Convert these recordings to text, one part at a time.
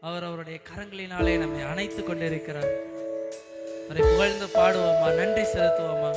அவர் அவருடைய கரங்களினாலே நம்மை அணைத்து கொண்டிருக்கிறார். அவரை புகழ்ந்து பாடுவோமா? நன்றி செலுத்துவோமா?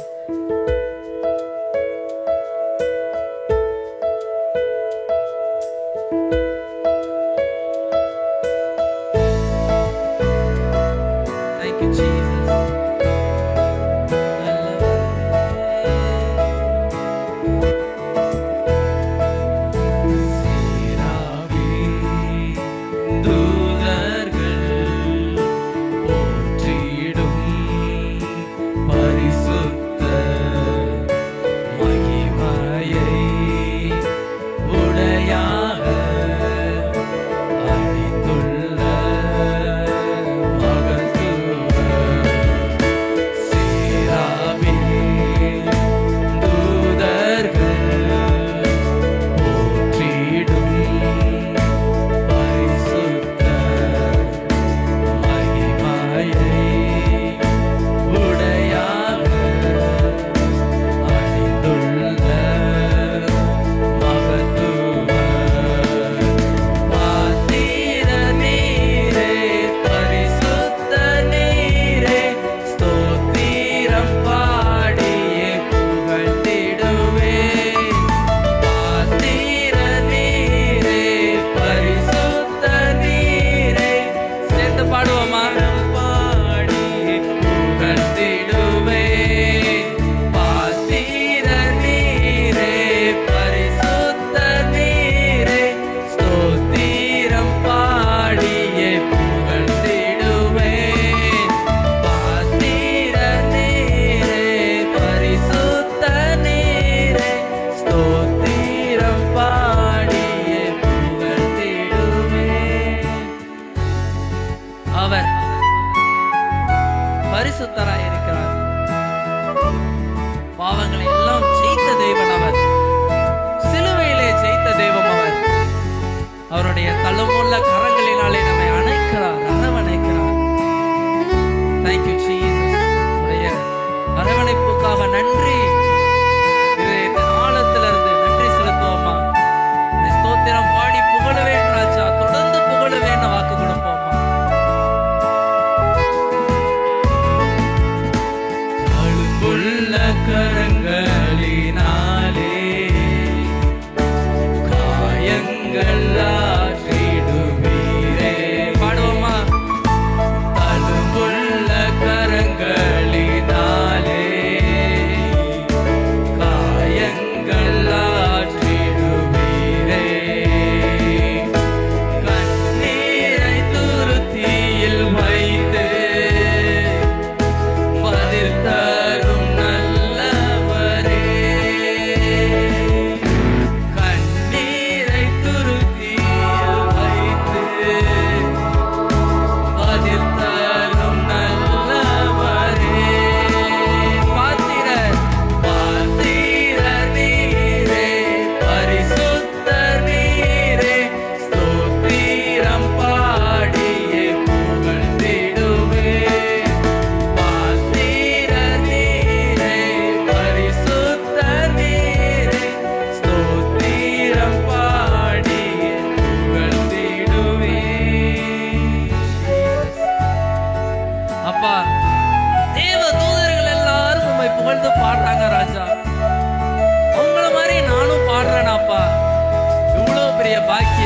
பரிசுத்தராய் இருக்கிறார் பாவங்களை எல்லாம் ஜெயித்த தேவன் அவர். சிலுவையிலே ஜெயித்த தெய்வம் அவர். அவருடைய தழுமுள்ள கரங்களினாலே நம்மை அணைக்கிறார் அரவணைக்கிறார். தேங்க்யூ ஜீசஸ் உடைய அரவணைப்புக்காக நன்றி. good. கொண்டிருப்பார் தேவ தூதர்கள் எல்லாரும் உண்மை புகழ்ந்து பாடுறாங்க ராஜா. அவங்கள மாதிரி நானும் பாடுறேனாப்பா இவ்வளவு பெரிய பாக்கியம்.